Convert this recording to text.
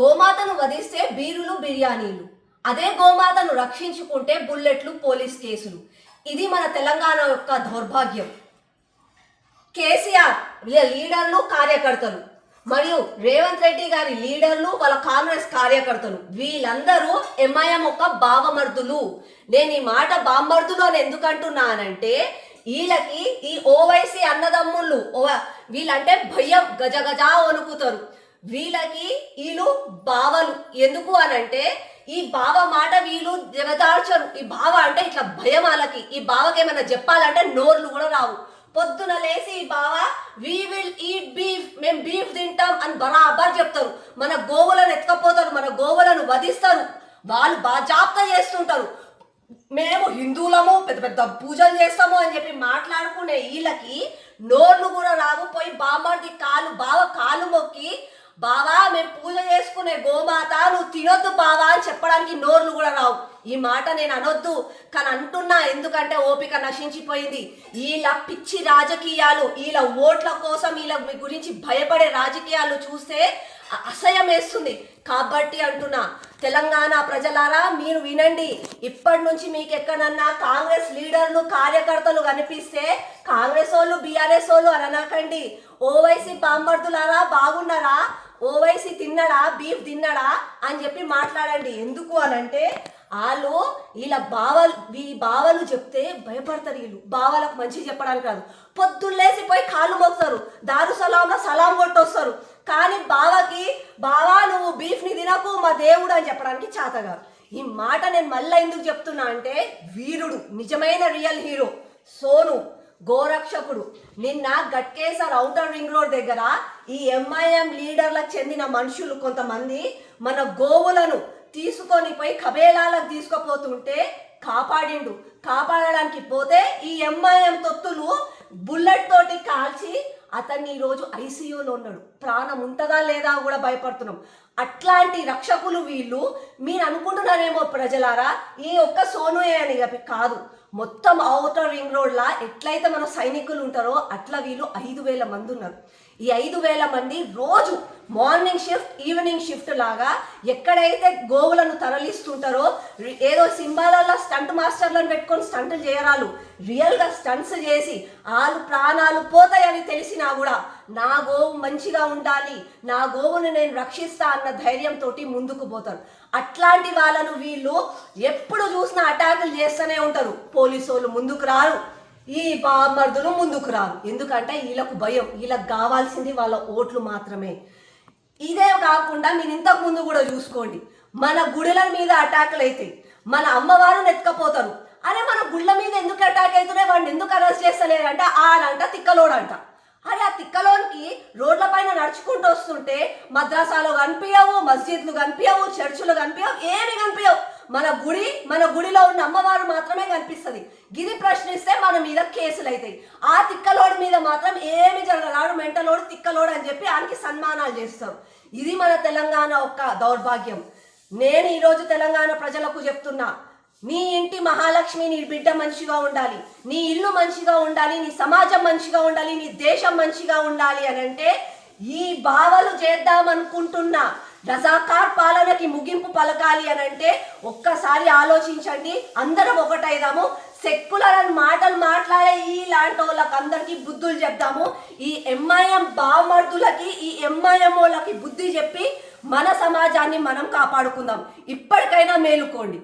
గోమాతను వధిస్తే బీరులు బిర్యానీలు. అదే గోమాతను రక్షించుకుంటే బుల్లెట్లు పోలీస్ కేసులు. ఇది మన తెలంగాణ యొక్క దౌర్భాగ్యం. కేసీఆర్ వీళ్ళ లీడర్లు కార్యకర్తలు. మరియు రేవంత్ రెడ్డి గారి లీడర్లు వాళ్ళ కాంగ్రెస్ కార్యకర్తలు. వీళ్ళందరూ ఎంఐఎం ఒక బావమర్దులు. నేను ఈ మాట బామర్దులు అని ఎందుకు అంటున్నానంటే వీళ్ళకి ఈ ఓవైసీ అన్నదమ్ముళ్ళు వీళ్ళంటే భయం గజ గజా వణుకుతారు. వీళ్ళకి వీళ్ళు బావలు. ఎందుకు అనంటే ఈ బావ మాట వీళ్ళు జగదార్చరు ఈ బావ అంటే ఇట్లా భయం వాళ్ళకి. ఈ బావకి ఏమైనా చెప్పాలంటే నోర్లు కూడా రావు. పొద్దున లేసి ఈ బావ వీ విల్ ఈట్ బీఫ్ మేము బీఫ్ తింటాం అని బరాబర్ చెప్తారు. మన గోవులను ఎత్తుకపోతారు. మన గోవులను వధిస్తారు. వాళ్ళు బాజాప్తా చేస్తుంటారు. మేము హిందువులము పెద్ద పెద్ద పూజలు చేస్తాము అని చెప్పి మాట్లాడుకునే వీళ్ళకి నోర్లు కూడా రావు. పోయి బామ్మర్ది కాలు బావ కాలు మొక్కి బావా మేము పూజ చేసుకునే గోమాత నువ్వు తినొద్దు బావా అని చెప్పడానికి నోర్లు కూడా రావు. ఈ మాట నేను అనొద్దు కానీ అంటున్నా ఎందుకంటే ఓపిక నశించిపోయింది. వీళ్ళ పిచ్చి రాజకీయాలు వీళ్ళ ఓట్ల కోసం వీళ్ళ గురించి భయపడే రాజకీయాలు చూస్తే అసహ్యం వేస్తుంది. కాబట్టి అంటున్నా తెలంగాణ ప్రజలారా మీరు వినండి. ఇప్పటి నుంచి మీకు ఎక్కడన్నా కాంగ్రెస్ లీడర్లు కార్యకర్తలు కనిపిస్తే కాంగ్రెస్ వాళ్ళు బీఆర్ఎస్ వాళ్ళు అని అనకండి ఓవైసీ బాంబర్దులారా బాగున్నారా? ఓవైసీ తిన్నాడా బీఫ్ తిన్నాడా అని చెప్పి మాట్లాడండి. ఎందుకు అని అంటే వాళ్ళు వీళ్ళ బావలు ఈ బావలు చెప్తే భయపడతారు వీళ్ళు. బావలకు మంచి చెప్పడానికి కాదు పొద్దున్నేసి పోయి కాళ్ళు మోస్తారు దారు సలాంలో సలాం కొట్టొస్తారు. కానీ బావకి బావా నువ్వు బీఫ్ని తినకు మా దేవుడు అని చెప్పడానికి చాతగా ఈ మాట నేను మళ్ళీ ఎందుకు చెప్తున్నా అంటే వీరుడు నిజమైన రియల్ హీరో సోను గోరక్షకుడు. నిన్న గట్కేసర్ ఔటర్ రింగ్ రోడ్ దగ్గర ఈ ఎంఐఎం లీడర్లకు చెందిన మనుషులు కొంతమంది మన గోవులను తీసుకొని పోయి కబేలాలకు తీసుకుపోతుంటే కాపాడిండు. కాపాడడానికి పోతే ఈ ఎంఐఎం తొత్తులు బుల్లెట్ తోటి కాల్చి అతన్ని ఈరోజు ఐసీయూలో ఉన్నాడు. ప్రాణం ఉంటుందా లేదా కూడా భయపడుతున్నాం. అట్లాంటి రక్షకులు వీళ్ళు మీరు అనుకుంటున్నారేమో ప్రజలారా ఈ ఒక్క సోనుయే అని చెప్పి కాదు. మొత్తం అవుటర్ రింగ్ రోడ్లా ఎట్లయితే మన సైనికులు ఉంటారో అట్లా వీళ్ళు ఐదు వేల మంది ఉన్నారు. ఈ ఐదు వేల మంది రోజు మార్నింగ్ షిఫ్ట్ ఈవినింగ్ షిఫ్ట్ లాగా ఎక్కడైతే గోవులను తరలిస్తుంటారో ఏదో సింబాలలో స్టంట్ మాస్టర్లను పెట్టుకొని స్టంట్లు చేయరాలు రియల్గా స్టంట్స్ చేసి వాళ్ళు ప్రాణాలు పోతాయని తెలిసినా కూడా నా గోవు మంచిగా ఉండాలి నా గోవును నేను రక్షిస్తా అన్న ధైర్యంతో ముందుకు పోతారు. అట్లాంటి వాళ్ళను వీళ్ళు ఎప్పుడు చూసినా అటాకులు చేస్తూనే ఉంటారు. పోలీసు వాళ్ళు ముందుకు రారు. ఈ బామర్దులు ముందుకు రారు. ఎందుకంటే వీళ్ళకు భయం. వీళ్ళకి కావాల్సింది వాళ్ళ ఓట్లు మాత్రమే. ఇదే కాకుండా మీరు ఇంతకు ముందు కూడా చూసుకోండి. మన గుడుల మీద అటాకులు అవుతాయి మన అమ్మవారు నెత్తుకపోతారు. అరే మన గుళ్ళ మీద ఎందుకు అటాక్ అవుతున్నాయి వాడిని ఎందుకు అరెస్ట్ చేస్తలేరు? అంటే ఆడంట తిక్కలోడంట. అరే ఆ తిక్కలోనికి రోడ్ల పైన నడుచుకుంటూ వస్తుంటే మద్రాసాలో కనిపించవు మస్జిద్లు కనిపించవు చర్చిలు కనిపించవు ఏమి కనిపించవు మన గుడి మన గుడిలో ఉన్న అమ్మవారు మాత్రమే కనిపిస్తుంది. గిరి ప్రశ్నిస్తే మన మీద కేసులు అవుతాయి ఆ తిక్కలోడి మీద మాత్రం ఏమి జరగలాడు మెంటలోడు తిక్కలోడు అని చెప్పి ఆయనకి సన్మానాలు చేస్తారు. ఇది మన తెలంగాణ యొక్క దౌర్భాగ్యం. నేను ఈరోజు తెలంగాణ ప్రజలకు చెప్తున్నా నీ ఇంటి మహాలక్ష్మి నీ బిడ్డ మంచిగా ఉండాలి నీ ఇల్లు మంచిగా ఉండాలి నీ సమాజం మంచిగా ఉండాలి నీ దేశం మంచిగా ఉండాలి అని అంటే ఈ భావలు చేద్దామనుకుంటున్నా రజాకార్ పాలనకి ముగింపు పలకాలి అని అంటే ఒక్కసారి ఆలోచించండి అందరం ఒకటైదాము. సెక్కులర్ అని మాటలు మాట్లాడే ఇలాంటి వాళ్ళకి అందరికీ బుద్ధులు చెప్దాము. ఈ ఎంఐఎం బామర్దులకి ఈ ఎంఐఎం వాళ్ళకి బుద్ధి చెప్పి మన సమాజాన్ని మనం కాపాడుకుందాం. ఇప్పటికైనా మేలుకోండి.